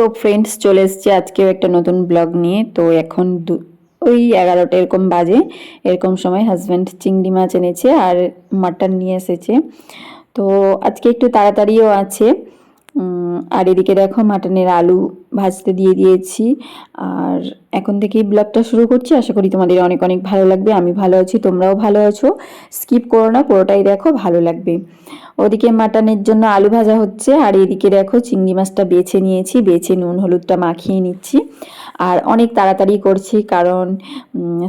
তো ফ্রেন্ডস চলে এসছি। আজকেও একটা নতুন ব্লগ নিয়ে। তো এখন ওই এগারোটা এরকম বাজে। এরকম সময় হাজব্যান্ড চিংড়ি মাছ এনেছে আর মাটন নিয়ে এসেছে। তো আজকে একটু তাড়াতাড়িও আছে। আর এদিকে দেখো মাটনের আলু ভাজতে দিয়ে দিয়েছি। আর এখন থেকেই ব্লগটা শুরু করছি। আশা করি তোমাদের অনেক অনেক ভালো লাগবে। আমি ভালো আছি, তোমরাও ভালো আছো। স্কিপ করো না, পুরোটাই দেখো, ভালো লাগবে। ওদিকে মাটনের জন্য আলু ভাজা হচ্ছে। আর এদিকে দেখো চিংড়ি মাছটা বেছে নিয়েছি। বেছে নুন, হলুদটা মাখিয়ে নিচ্ছি। আর অনেক তাড়াতাড়ি করছি কারণ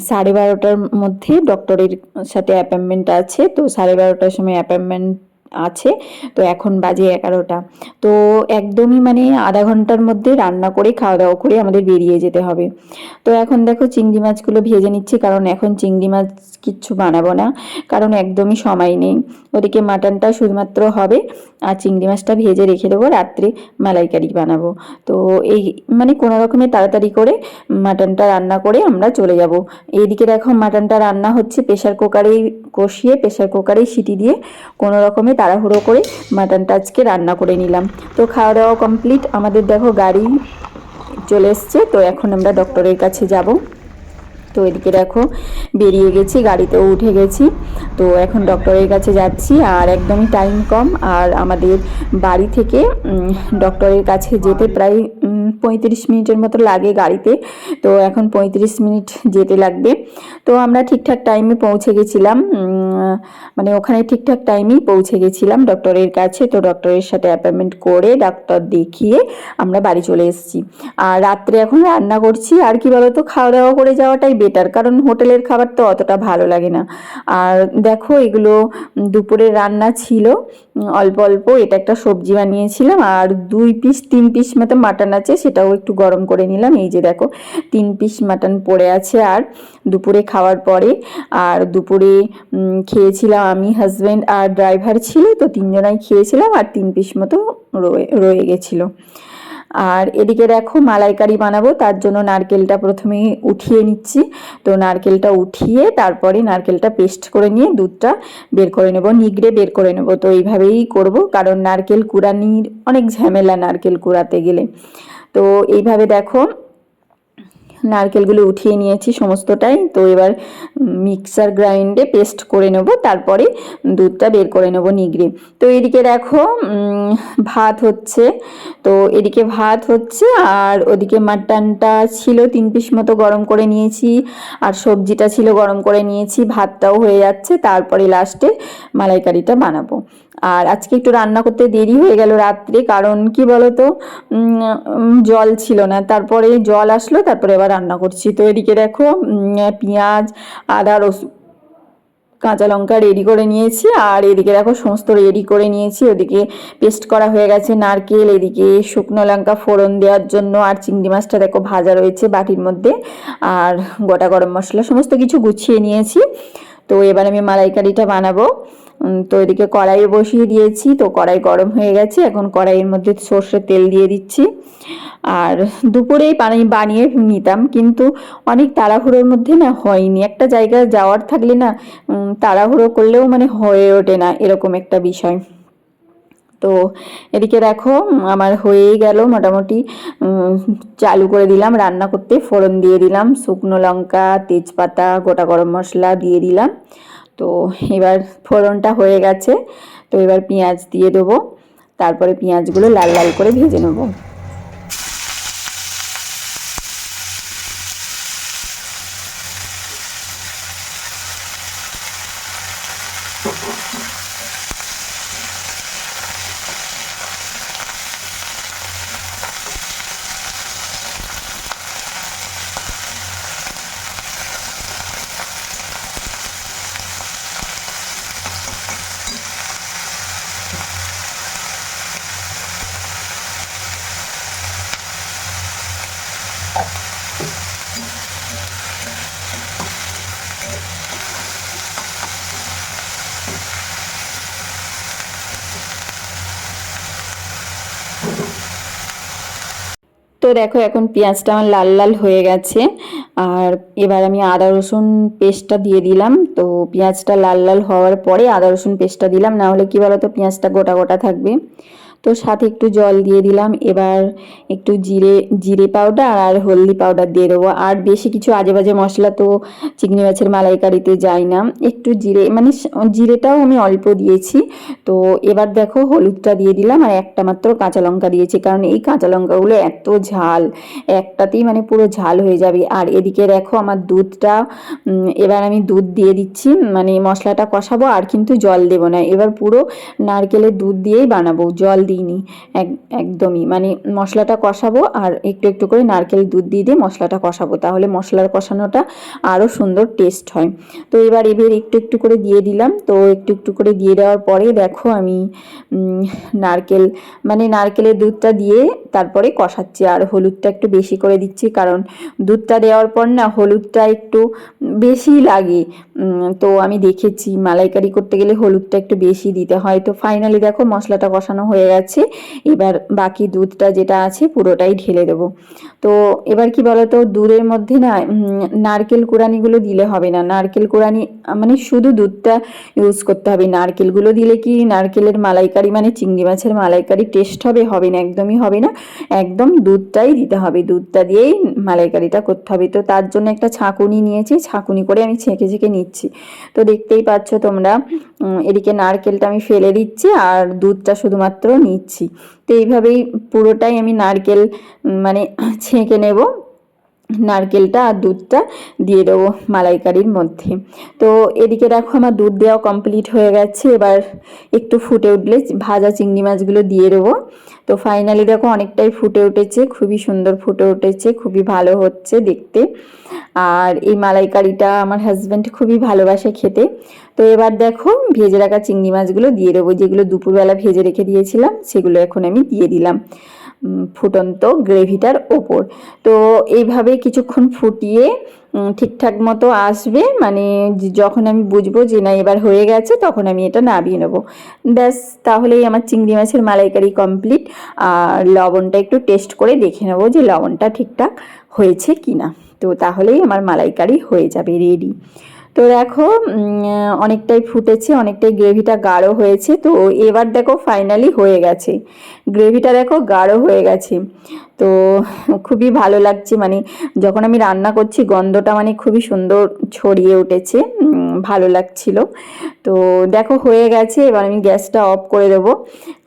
সাড়ে বারোটার মধ্যে ডক্টরের সাথে অ্যাপয়েন্টমেন্ট আছে। তো সাড়ে বারোটার সময় অ্যাপয়েন্টমেন্ট আছে, তো এখন বাজে এগারোটা। তো একদমই মানে আধা ঘণ্টার মধ্যে রান্না করে খাওয়া দাওয়া করে আমাদের বেরিয়ে যেতে হবে। তো এখন দেখো চিংড়ি মাছগুলো ভেজে নিচ্ছি, কারণ এখন চিংড়ি মাছ কিচ্ছু বানাবো না, কারণ একদমই সময় নেই। ওদিকে মাটনটা শুধুমাত্র হবে, আর চিংড়ি মাছটা ভেজে রেখে দেবো, রাত্রে মালাইকারি বানাবো। তো এই মানে কোনো রকমে তাড়াতাড়ি করে মাটনটা রান্না করে আমরা চলে যাব। এইদিকে দেখো মাটনটা রান্না হচ্ছে প্রেশার কুকারেই কষিয়ে প্রেশার কুকারেই সিটি দিয়ে কোনো রকমে তাড়াহুড়ো করে মাটনটা আজকে রান্না করে নিলাম। তো খাওয়া দাওয়া কমপ্লিট আমাদের দেখো গাড়ি চলে এসছে, তো এখন আমরা ডক্টরের কাছে যাব। তো এদিকে দেখো বেরিয়ে গেছি, গাড়িতেও উঠে গেছি। তো এখন ডক্টরের কাছে যাচ্ছি, আর একদমই টাইম কম। আর আমাদের বাড়ি থেকে ডক্টরের কাছে যেতে প্রায় পঁয়ত্রিশ মিনিটের মতো লাগে গাড়িতে। তো এখন পঁয়ত্রিশ মিনিট যেতে লাগবে। তো আমরা ঠিকঠাক টাইমে পৌঁছে গেছিলাম মানে ওখানে ঠিকঠাক টাইমেই পৌঁছে গেছিলাম ডক্টরের কাছে। তো ডক্টরের সাথে অ্যাপয়েন্টমেন্ট করে ডাক্তার দেখিয়ে আমরা বাড়ি চলে এসেছি। আর রাত্রে এখন রান্না করছি। আর কি বলতো খাওয়া দাওয়া করে যাওয়াটাই বেটার কারণ হোটেলের খাবার তো অতটা ভালো লাগে না। আর দেখো, এগুলো দুপুরের রান্না ছিল। অল্প অল্প এটা একটা সবজি বানিয়েছিলাম আর দুই পিস, তিন পিস মতো মাটন আছে, সেটাও একটু গরম করে নিলাম। এই যে দেখো, তিন পিস মাটন পড়ে আছে আর দুপুরে খাওয়ার পরে। আর দুপুরে খেয়েছিলাম আমি হাজব্যান্ড আর ড্রাইভার ছিল, তো তিনজনাই খেয়েছিলাম আর তিন পিস মতো রয়ে রয়ে গেছিল। আর এদিকে দেখো মালাইকারি বানাবো, তার জন্য নারকেলটা প্রথমে উঠিয়ে নিচ্ছি। তো নারকেলটা উঠিয়ে তারপরে নারকেলটা পেস্ট করে নিয়ে দুধটা বের করে নেব, নিগড়ে বের করে নেব। তো এইভাবেই করব, কারণ নারকেল কুড়ানির অনেক ঝামেলা নারকেল কুড়াতে গেলে। তো এইভাবে দেখো নারকেলগুলো উঠিয়ে নিয়েছি সমস্তটাই। তো এবার মিক্সার গ্রাইন্ডে পেস্ট করে নেব, তারপরে দুধটা বের করে নেব নিগড়ে। তো এদিকে দেখো ভাত হচ্ছে। তো এদিকে ভাত হচ্ছে আর ওদিকে মাটনটা ছিল তিন পিস মতো গরম করে নিয়েছি আর সবজিটা ছিল গরম করে নিয়েছি, ভাতটাও হয়ে যাচ্ছে। তারপরে লাস্টে মালাইকারিটা বানাবো। আর আজকে একটু রান্না করতে দেরি হয়ে গেল রাত্রে, কারণ কি বলতো জল ছিল না। তারপরে জল আসলো, তারপরে এবার রান্না করছি। তো এদিকে দেখো পেঁয়াজ, আদা, রসুন, কাঁচা লঙ্কা রেডি করে নিয়েছি। আর এদিকে দেখো, সমস্ত রেডি করে নিয়েছি। ওদিকে পেস্ট করা হয়ে গেছে নারকেল, এদিকে শুকনো লঙ্কা ফোড়ন দেওয়ার জন্য। আর চিংড়ি মাছটা দেখো, ভাজা রয়েছে বাটির মধ্যে। আর গোটা গরম মশলা, সমস্ত কিছু গুছিয়ে নিয়েছি। তো এবার আমি মালাইকারিটা বানাবো। তো এদিকে কড়াইয়ে বসিয়ে দিয়েছি। তো কড়াই গরম হয়ে গেছে। এখন কড়াইয়ের মধ্যে সর্ষের তেল দিয়ে দিচ্ছি। আর দুপুরেই পানি বানিয়ে নিতাম, কিন্তু অনেক তাড়াহুড়োর মধ্যে না হয়নি। একটা জায়গায় যাওয়ার থাকলে না তাড়াহুড়ো করলেও মানে হয়ে ওঠে না, এরকম একটা বিষয়। তো এদিকে দেখো, আমার হয়েই গেল মোটামুটি চালু করে দিলাম, রান্না করতে ফোড়ন দিয়ে দিলাম, শুকনো লঙ্কা, তেজপাতা, গোটা গরম মশলা দিয়ে দিলাম। তো এবার ফোড়নটা হয়ে গেছে, তো এবার পেঁয়াজ দিয়ে দেবো। তারপরে পেঁয়াজগুলো লাল লাল করে ভেজে নেব। তো দেখো এখন পেঁয়াজটা আমার লাল লাল হয়ে গেছে। আর এবার আমি আদা, রসুন পেস্টটা দিয়ে দিলাম। তো পেঁয়াজটা লাল লাল হওয়ার পরে আদা, রসুন পেস্টটা দিলাম। না হলে কি বলতো, পেঁয়াজটা গোটা গোটা থাকবে। তো সাথে একটু জল দিয়ে দিলাম। এবার একটু জিরে জিরে পাউডার আর হলদি পাউডার দিয়ে দেবো। আর বেশি কিছু আজে বাজে মশলা তো চিংড়ি মাছের মালাইকারিতে যায় না। একটু জিরে মানে জিরেটাও আমি অল্প দিয়েছি। তো এবার দেখো হলুদটা দিয়ে দিলাম আর একটা মাত্র কাঁচা লঙ্কা দিয়েছি। কারণ এই কাঁচা লঙ্কাগুলো এত ঝাল, একটাতেই মানে পুরো ঝাল হয়ে যাবে। আর এদিকে দেখো আমার দুধটা এবার আমি দুধ দিয়ে দিচ্ছি। মানে মশলাটা কষাবো আর কিন্তু জল দেবো না। এবার পুরো নারকেলের দুধ দিয়েই বানাবো। জল দিইনি। এক, একদমই। মানে মশলাটা কষাবো আর একটু একটু করে নারকেল দুধ দিয়ে দিয়ে মশলাটা কষাবো। তাহলে মশলার কষানোটা আরও সুন্দর টেস্ট হয়। তো এবার এবার একটু একটু করে দিয়ে দিলাম। তো একটু একটু করে দিয়ে দেওয়ার পরে দেখো আমি নারকেল মানে নারকেলের দুধটা দিয়ে তারপরে কষাচ্ছি। আর হলুদটা একটু বেশি করে দিচ্ছি কারণ দুধটা দেওয়ার পর না হলুদটা একটু বেশি লাগে। তো আমি দেখেছি মালাইকারি করতে গেলে হলুদটা একটু বেশি দিতে হয়। তো ফাইনালি দেখো মশলাটা কষানো হয়ে গেছে। এবার বাকি দুধটা যেটা আছে পুরোটাই ঢেলে দেবো। তো এবার কি বলতো, দুধের মধ্যে না নারকেল কুড়ানিগুলো দিলে হবে না। নারকেল কুড়ানি মানে শুধু দুধটা ইউজ করতে হবে। নারকেলগুলো দিলে কি নারকেলের মালাইকারি মানে চিংড়ি মাছের মালাইকারি টেস্ট হবে? হবে না, একদমই হবে না। একদম দুধটাই দিতে হবে। দুধটা দিয়েই মালাইকারিটা করতে হবে। তো তার জন্য একটা ছাঁকুনি নিয়েছি। ছাঁকুনি করে আমি ছেঁকে ছেঁকে নিচ্ছি। তো দেখতেই পাচ্ছ তোমরা এদিকে নারকেলটা আমি ফেলে দিচ্ছি। আর দুধটা শুধুমাত্র নিচ্ছি। তো এইভাবেই পুরোটাই আমি নারকেল মানে ছেঁকে নেব। নারকেলটা আর দুধটা দিয়ে দেবো মালাইকারির মধ্যে। তো এদিকে দেখো আমার দুধ দেওয়া কমপ্লিট হয়ে গেছে। এবার একটু ফুটে উঠলে ভাজা চিংড়ি মাছগুলো দিয়ে দেবো। তো ফাইনালি দেখো অনেকটাই ফুটে উঠেছে, খুবই সুন্দর ফুটে উঠেছে, খুবই ভালো হচ্ছে দেখতে। আর এই মালাইকারিটা আমার হাজব্যান্ড খুবই ভালোবাসে খেতে। তো এবার দেখো ভেজে রাখা চিংড়ি মাছগুলো দিয়ে দেবো। যেগুলো দুপুরবেলা ভেজে রেখে দিয়েছিলাম, সেগুলো এখন আমি দিয়ে দিলাম। ফুটন্ত গ্রেভিটার ওপর। তো এইভাবে কিছুক্ষণ ফুটিয়ে ঠিকঠাক মতো আসবে মানে যখন আমি বুঝব যে না, এবার হয়ে গেছে, তখন আমি এটা নামিয়ে নেব। ব্যাস, তাহলেই আমার চিংড়ি মাছের মালাইকারি কমপ্লিট। আর লবণটা একটু টেস্ট করে দেখে নেব যে লবণটা ঠিকঠাক হয়েছে কি না তো তাহলেই আমার মালাইকারি হয়ে যাবে, রেডি। তো দেখো অনেকটাই ফুটেছে, অনেকটাই গ্রেভিটা গাঢ় হয়েছে। তো এবার দেখো ফাইনালি হয়ে গেছে। গ্রেভিটা দেখো গাঢ় হয়ে গেছে। তো খুবই ভালো লাগছে মানে যখন আমি রান্না করছি, গন্ধটা মানে খুবই সুন্দর ছড়িয়ে উঠেছে ভালো লাগছিল। তো দেখো হয়ে গেছে, এবার আমি গ্যাসটা অফ করে দেবো।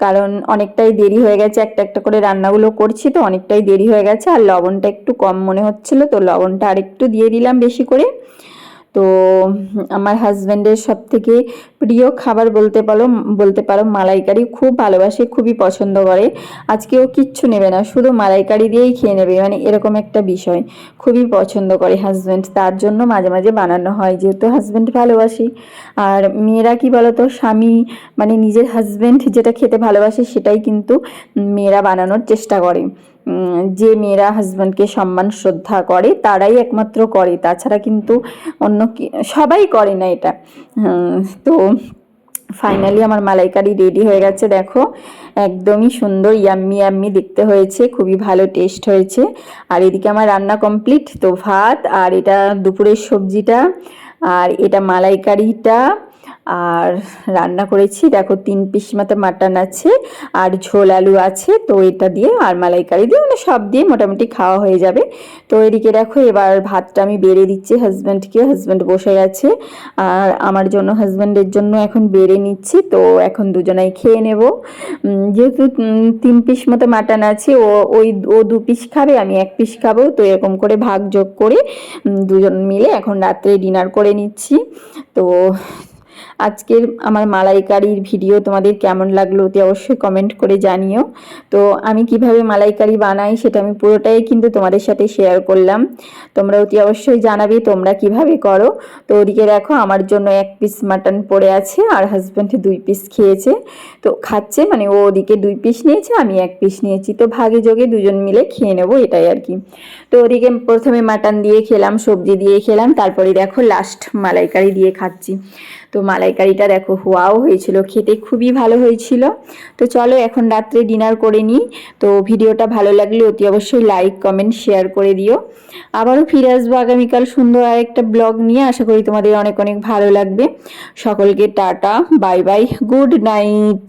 কারণ অনেকটাই দেরি হয়ে গেছে, একটা একটা করে রান্নাগুলো করছি, তো অনেকটাই দেরি হয়ে গেছে। আর লবণটা একটু কম মনে হচ্ছিল, তো লবণটা আরেকটু দিয়ে দিলাম বেশি করে। তো, আমার হাজব্যান্ডের সব থেকে প্রিয় খাবার বলতে পারো বলতে পারো মালাইকারি। খুব ভালোবাসে, খুবই পছন্দ করে। আজকেও কিচ্ছু নেবে না, শুধু মালাইকারি দিয়েই খেয়ে নেবে। মানে এরকম একটা বিষয়। খুবই পছন্দ করে হাজব্যান্ড তার জন্য মাঝে মাঝে বানানো হয়, যেহেতু হাজব্যান্ড ভালোবাসি। আর মেয়েরা কি বলতো, স্বামী মানে নিজের হাজব্যান্ড যেটা খেতে ভালোবাসে, সেটাই কিন্তু মেয়েরা বানানোর চেষ্টা করে। যে মেয়েরা হাজব্যান্ডকে সম্মান, শ্রদ্ধা করে, তারাই একমাত্র করে। তাছাড়া কিন্তু অন্য সবাই করে না এটা। তো ফাইনালি আমার মালাইকারি রেডি হয়ে গেছে, দেখো। একদমই সুন্দর ইয়াম্মি ইয়াম্মি দেখতে হয়েছে, খুবই ভালো টেস্ট হয়েছে। আর এদিকে আমার রান্না কমপ্লিট তো ভাত আর এটা দুপুরের সবজিটা, আর এটা মালাইকারিটা আর রান্না করেছি। দেখো, তিন পিস মতো মাটন আছে, আর ঝোল আলু আছে, তো এটা দিয়ে আর মালাইকারি দিয়ে মানে সব দিয়ে মোটামুটি খাওয়া হয়ে যাবে। তো এদিকে দেখো, এবার ভাতটা আমি বেড়ে দিচ্ছি হাজব্যান্ডকে হাজব্যান্ড বসে গেছে আর আমার জন্য হাজব্যান্ডের জন্য এখন বেড়ে নিচ্ছি, তো এখন দুজনাই খেয়ে নেব। যেহেতু তিন পিস মতো মাটন আছে, ও, ওই, ও দু পিস খাবে, আমি এক পিস খাব, তো এরকম করে ভাগ যোগ করে দুজন মিলে এখন রাত্রে ডিনার করে নিচ্ছি। তো আজকের আমার মালাইকারির ভিডিও তোমাদের কেমন লাগল অতি অবশ্যই কমেন্ট করে জানিও। তো আমি কীভাবে মালাইকারি বানাই সেটা আমি পুরোটাই কিন্তু তোমাদের সাথে শেয়ার করলাম। তোমরা অতি অবশ্যই জানাবে তোমরা কীভাবে করো। তো ওদিকে দেখো আমার জন্য এক পিস মাটন পড়ে আছে, আর হাজব্যান্ড দুই পিস খেয়েছে। তো খাচ্ছে মানে ও ওদিকে দুই পিস নিয়েছে, আমি এক পিস নিয়েছি। তো ভাগে যোগে দুজন মিলে খেয়ে নেব এটাই আর কি। তো ওদিকে প্রথমে মাটন দিয়ে খেলাম, সবজি দিয়ে খেলাম, তারপরে দেখো লাস্ট মালাইকারি দিয়ে খাচ্ছি। তো মালাইকারিটা দেখো হুয়াও হয়েছিল, খেতে খুবই ভালো হয়েছিল। তো চলো এখন রাত্রে ডিনার করে নিই। তো ভিডিওটা ভালো লাগলে অতি অবশ্যই লাইক কমেন্ট শেয়ার করে দিও। আবারও ফিরে আসব আগামীকাল সুন্দর আর একটা ব্লগ নিয়ে। আশা করি তোমাদের অনেক অনেক ভালো লাগবে। সকলকে tata bye bye good night